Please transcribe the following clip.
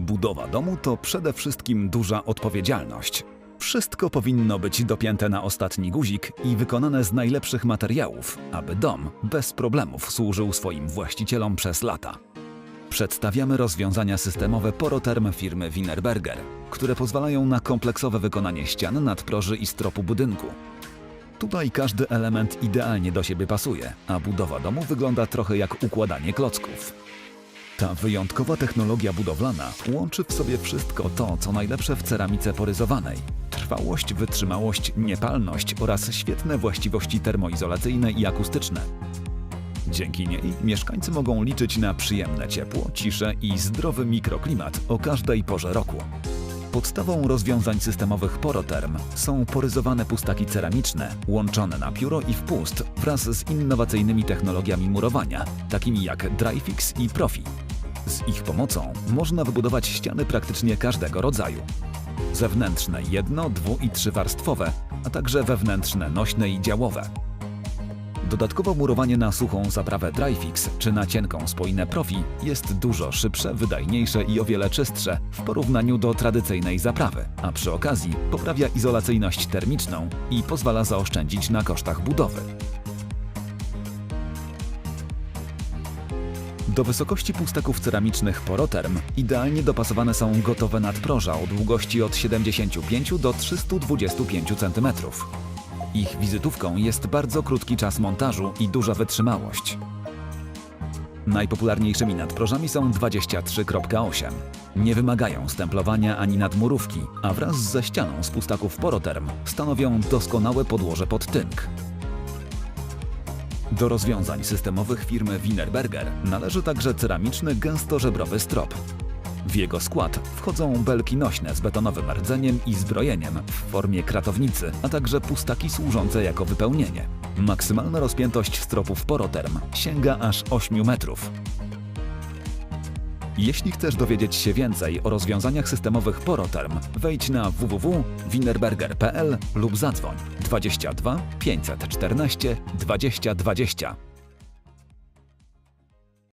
Budowa domu to przede wszystkim duża odpowiedzialność. Wszystko powinno być dopięte na ostatni guzik i wykonane z najlepszych materiałów, aby dom bez problemów służył swoim właścicielom przez lata. Przedstawiamy rozwiązania systemowe Poroterm firmy Wienerberger, które pozwalają na kompleksowe wykonanie ścian, nadproży i stropu budynku. Tutaj każdy element idealnie do siebie pasuje, a budowa domu wygląda trochę jak układanie klocków. Ta wyjątkowa technologia budowlana łączy w sobie wszystko to, co najlepsze w ceramice poryzowanej. Trwałość, wytrzymałość, niepalność oraz świetne właściwości termoizolacyjne i akustyczne. Dzięki niej mieszkańcy mogą liczyć na przyjemne ciepło, ciszę i zdrowy mikroklimat o każdej porze roku. Podstawą rozwiązań systemowych Poroterm są poryzowane pustaki ceramiczne, łączone na pióro i wpust wraz z innowacyjnymi technologiami murowania, takimi jak Dryfix i Profi. Z ich pomocą można wybudować ściany praktycznie każdego rodzaju. Zewnętrzne jedno-, dwu- i trzywarstwowe, a także wewnętrzne nośne i działowe. Dodatkowo murowanie na suchą zaprawę Dryfix czy na cienką spoinę Profi jest dużo szybsze, wydajniejsze i o wiele czystsze w porównaniu do tradycyjnej zaprawy, a przy okazji poprawia izolacyjność termiczną i pozwala zaoszczędzić na kosztach budowy. Do wysokości pustaków ceramicznych Poroterm idealnie dopasowane są gotowe nadproża o długości od 75 do 325 cm. Ich wizytówką jest bardzo krótki czas montażu i duża wytrzymałość. Najpopularniejszymi nadprożami są 23.8. Nie wymagają stemplowania ani nadmurówki, a wraz ze ścianą z pustaków Poroterm stanowią doskonałe podłoże pod tynk. Do rozwiązań systemowych firmy Wienerberger należy także ceramiczny gęstożebrowy strop. W jego skład wchodzą belki nośne z betonowym rdzeniem i zbrojeniem w formie kratownicy, a także pustaki służące jako wypełnienie. Maksymalna rozpiętość stropów Poroterm sięga aż 8 metrów. Jeśli chcesz dowiedzieć się więcej o rozwiązaniach systemowych Poroterm, wejdź na www.wienerberger.pl lub zadzwoń 22 514 2020.